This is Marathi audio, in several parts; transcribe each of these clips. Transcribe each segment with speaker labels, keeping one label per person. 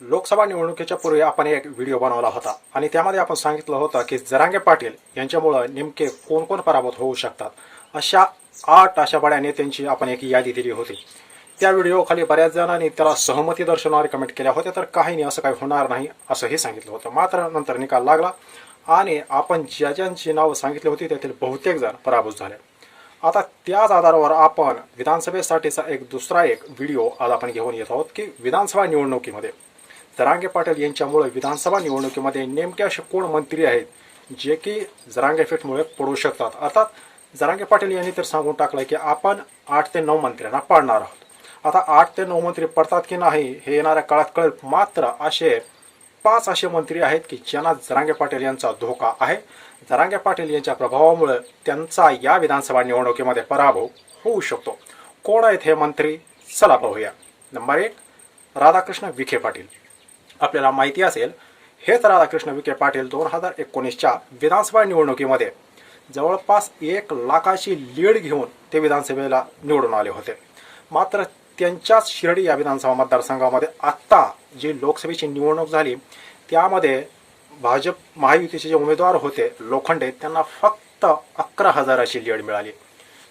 Speaker 1: लोकसभा निवडणुकीच्या पूर्वी आपण एक व्हिडिओ बनवला होता. आणि त्यामध्ये आपण सांगितलं होतं की जरांगे पाटील यांच्यामुळं नेमके कोण कोण पराभूत होऊ शकतात? अशा आठ अशा बड्या नेत्यांची आपण एक यादी दिली होती. त्या व्हिडिओ खाली बऱ्याच जणांनी त्याला सहमती दर्शवणारे कमेंट केल्या होत्या तर काहींनी असं काही होणार नाही असंही सांगितलं होतं. मात्र नंतर निकाल लागला आणि आपण ज्या ज्यांची नावं सांगितली होती त्यातील बहुतेक जण पराभूत झाले. आता त्याच आधारावर आपण विधानसभेसाठीचा एक दुसरा एक व्हिडिओ आज आपण घेऊन येत आहोत की विधानसभा निवडणुकीमध्ये जरांगे पाटील यांच्यामुळे विधानसभा निवडणुकीमध्ये नेमके असे कोण मंत्री आहेत जे की जरांगे इफेक्टमुळे पडू शकतात? अर्थात जरांगे पाटील यांनी तर सांगून टाकलंय की आपण आठ ते नऊ मंत्र्यांना पाडणार आहोत. आता आठ ते नऊ मंत्री पडतात की नाही हे येणाऱ्या काळात कळेल. मात्र असे पाच असे मंत्री आहेत की ज्यांना जरांगे पाटील यांचा धोका आहे. जरांगे पाटील यांच्या प्रभावामुळे त्यांचा या विधानसभा निवडणुकीमध्ये पराभव होऊ शकतो. कोण आहेत हे मंत्री? चला पाहूया. नंबर एक राधाकृष्ण विखे पाटील. आपल्याला माहिती असेल हेच राधाकृष्ण विखे पाटील दोन हजार एकोणीसच्या विधानसभा निवडणुकीमध्ये जवळपास एक लाखाची लीड घेऊन ते विधानसभेला निवडून आले होते. मात्र त्यांच्याच शिर्डी या विधानसभा मतदारसंघामध्ये आत्ता जी लोकसभेची निवडणूक झाली त्यामध्ये भाजप महायुतीचे जे उमेदवार होते लोखंडे त्यांना फक्त अकरा हजाराची लीड मिळाली.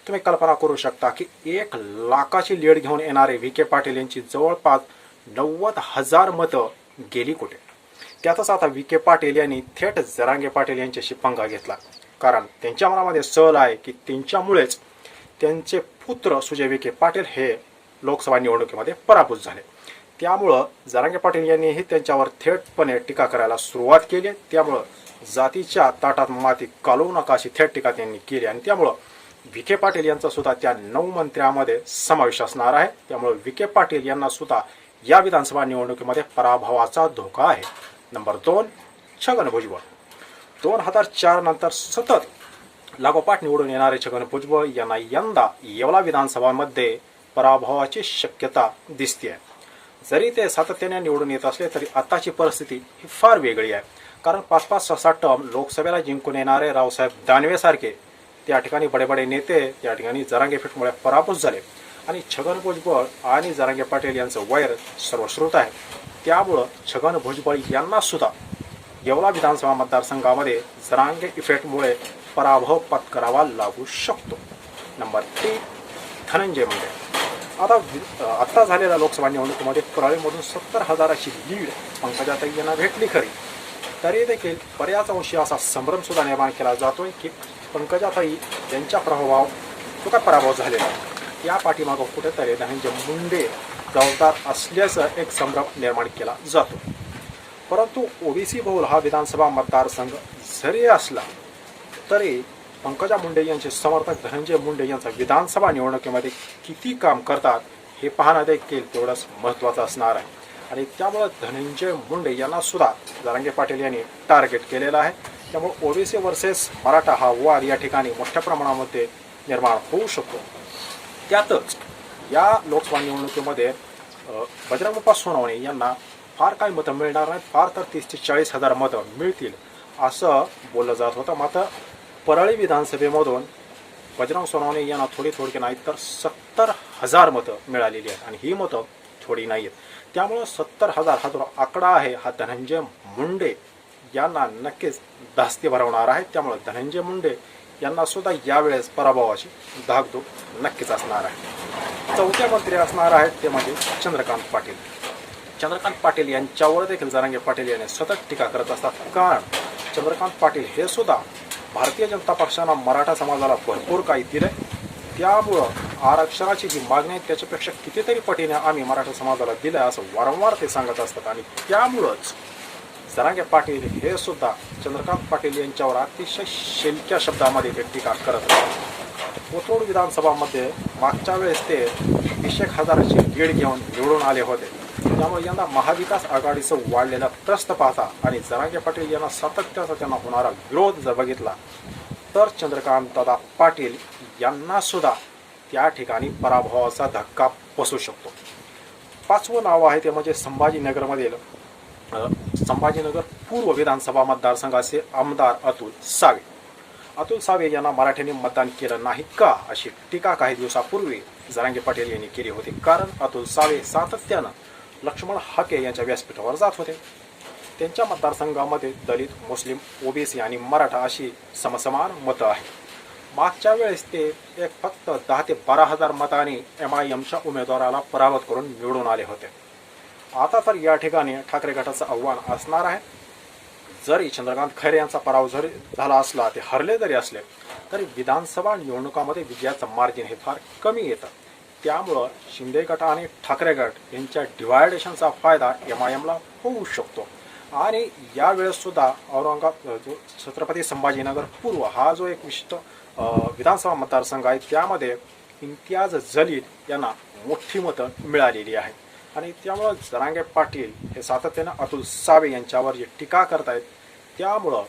Speaker 1: तुम्ही कल्पना करू शकता की एक लाखाची लीड घेऊन येणारे विखे पाटील यांची जवळपास नव्वद हजार मतं गेली कुठे? त्यातच आता विखे पाटील यांनी थेट जरांगे पाटील यांच्याशी पंगा घेतला. कारण त्यांच्या मनामध्ये सल आहे की त्यांच्यामुळेच त्यांचे पुत्र सुजय विखे पाटील हे लोकसभा निवडणुकीमध्ये पराभूत झाले. त्यामुळं जरांगे पाटील यांनीही त्यांच्यावर थेटपणे टीका करायला सुरुवात केली त्यामुळं जातीच्या ताटात माती कालवू नका अशी थेट टीका त्यांनी केली आणि त्यामुळं विखे पाटील यांचा सुद्धा त्या नऊ मंत्र्यामध्ये समावेश असणार आहे. त्यामुळे विखे पाटील यांना सुद्धा या विधानसभा निवडणुकीमध्ये पराभवाचा धोका आहे. नंबर दोन छगन भुजबळ दोन हजार चार नंतर सतत लागोपाठ निवडून येणारे छगन भुजबळ यांना यंदा येवला विधानसभामध्ये पराभवाची शक्यता दिसते जरी ते सातत्याने निवडून येत असले तरी आताची परिस्थिती ही फार वेगळी आहे. कारण पाच पाच सहा सहा टर्म लोकसभेला जिंकून येणारे रावसाहेब दानवेसारखे त्या ठिकाणी बडे बडे नेते त्या ठिकाणी जरांगे फिटमुळे पराभूत झाले. आणि छगन भुजबळ आणि जरांगे पाटील यांचं वैर सर्वश्रुत आहे. त्यामुळं छगन भुजबळ यांना सुद्धा येवला विधानसभा मतदारसंघामध्ये जरांगे इफेक्टमुळे पराभव पत्करावा लागू शकतो. नंबर तीन धनंजय मुंडे. आता आत्ता झालेल्या लोकसभा निवडणुकीमध्ये परळीमधून सत्तर हजाराची लीड पंकजाताई यांना भेटली खरी. तरी देखील बऱ्याच अंशी असा संभ्रम सुद्धा निर्माण केला जातोय की पंकजाताई यांच्या प्रभाव तो काय पराभव झालेला आहे. या पाठीमागं कुठेतरी धनंजय मुंडे जबाबदार असल्याचं एक संभ्रम निर्माण केला जातो. परंतु ओबीसी बहुल हा विधानसभा मतदारसंघ जरी असला तरी पंकजा मुंडे यांचे समर्थक धनंजय मुंडे यांचा विधानसभा निवडणुकीमध्ये किती काम करतात हे पाहणं देखील तेवढंच महत्त्वाचं असणार आहे. आणि त्यामुळं धनंजय मुंडे यांना सुद्धा जरांगे पाटील यांनी टार्गेट केलेलं आहे. त्यामुळे ओबीसी वर्सेस मराठा हा वाद या ठिकाणी मोठ्या प्रमाणामध्ये निर्माण होऊ शकतो. त्यातच या लोकसभा निवडणुकीमध्ये अ, बजरंगप्पा सोनवणे यांना फार काही मतं मिळणार नाहीत. फार तर तीस ते चाळीस हजार मतं मिळतील असं बोललं जात होतं. मात्र परळी विधानसभेमधून बजरंग सोनवणे यांना थोडी थोडकी नाहीत तर सत्तर हजार मतं मिळालेली आहेत आणि ही मतं थोडी नाही आहेत त्यामुळं सत्तर हजार हा जो आकडा आहे हा धनंजय मुंडे यांना नक्कीच धास्ती भरवणार आहे त्यामुळं धनंजय मुंडे यांना सुद्धा यावेळेस पराभवाची धाकधूक नक्कीच असणार आहे. चौथ्या मंत्री असणार आहेत ते म्हणजे चंद्रकांत पाटील. चंद्रकांत पाटील यांच्यावर देखील जरांगे पाटील यांनी सतत टीका करत असतात. कारण चंद्रकांत पाटील हे सुद्धा भारतीय जनता पक्षानं मराठा समाजाला भरपूर काही दिलंय. त्यामुळं आरक्षणाची जी मागणी आहे त्याच्यापेक्षा कितीतरी पटीने आम्ही मराठा समाजाला दिलं असं वारंवार ते सांगत असतात. आणि त्यामुळंच जरांगे पाटील हे सुद्धा चंद्रकांत पाटील यांच्यावर अतिशय शेलक्या शब्दामध्ये ते टीका करत होते. कोथरूड विधानसभामध्ये मागच्या वेळेस ते वीस एक हजाराची लीड घेऊन निवडून आले होते. त्यामुळे यंदा महाविकास आघाडीचं वाढलेलं त्रस्त पाहता आणि जरांगे पाटील यांना सातत्याचा त्यांना होणारा विरोध जर बघितला तर चंद्रकांत दादा पाटील यांना सुद्धा त्या ठिकाणी पराभवाचा धक्का बसू शकतो. पाचवं नाव आहे ते म्हणजे संभाजीनगरमधील संभाजीनगर पूर्व विधानसभा मतदारसंघाचे आमदार अतुल सावे. अतुल सावे यांना मराठ्यांनी मतदान केलं नाही का अशी टीका काही दिवसापूर्वी जरांगे पाटील यांनी केली होती. कारण अतुल सावे सातत्यानं लक्ष्मण हाके यांच्या व्यासपीठावर जात होते. त्यांच्या मतदारसंघामध्ये दलित मुस्लिम ओबीसी आणि मराठा अशी समसमान मतं आहेत. मागच्या वेळेस ते एक फक्त दहा ते बारा हजार मतांनी एम आय एमच्या उमेदवाराला पराभूत करून निवडून आले होते. आता तर या ठिकाणी ठाकरे गटाचं आव्हान असणार आहे. जरी चंद्रकांत खैरे यांचा पराभव जरी झाला असला ते हरले जरी असले तरी विधानसभा निवडणुकामध्ये विजयाचं मार्जिन हे फार कमी येतं. त्यामुळं शिंदे गट आणि ठाकरे गट यांच्या डिवायडेशनचा फायदा एम आय एमला होऊ शकतो. आणि यावेळेससुद्धा औरंगाबाद जो छत्रपती संभाजीनगर पूर्व हा जो एक विशिष्ट विधानसभा मतदारसंघ आहे त्यामध्ये इम्तियाज जलील यांना मोठी मतं मिळालेली आहेत. आणि त्यामुळं जरांगे पाटील हे सातत्यानं अतुल सावे यांच्यावर जे टीका करतायत त्यामुळं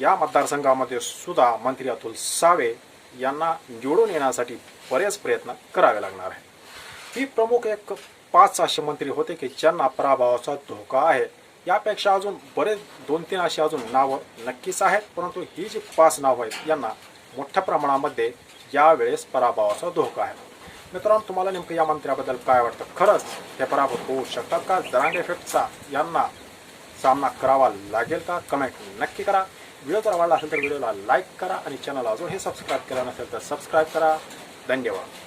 Speaker 1: या मतदारसंघामध्ये सुद्धा मंत्री अतुल सावे यांना निवडून येण्यासाठी बरेच प्रयत्न करावे लागणार आहे ही प्रमुख एक पाच असे मंत्री होते की ज्यांना पराभवाचा धोका आहे यापेक्षा अजून बरेच दोन तीन अशी अजून नावं नक्कीच आहेत परंतु ही जी पाच नावं आहेत यांना मोठ्या प्रमाणामध्ये यावेळेस पराभवाचा धोका आहे. मित्रांनो तुम्हाला नेमकं या मंत्र्याबद्दल काय वाटतं? खरंच हे पराभूत होऊ शकतात का? जरांगे इफेक्टचा यांना सामना करावा लागेल का? कमेंट नक्की करा. व्हिडिओ जर आवडला असेल तर व्हिडिओला लाईक करा आणि चॅनल अजून हे सबस्क्राईब केलं नसेल तर सबस्क्राईब करा. धन्यवाद.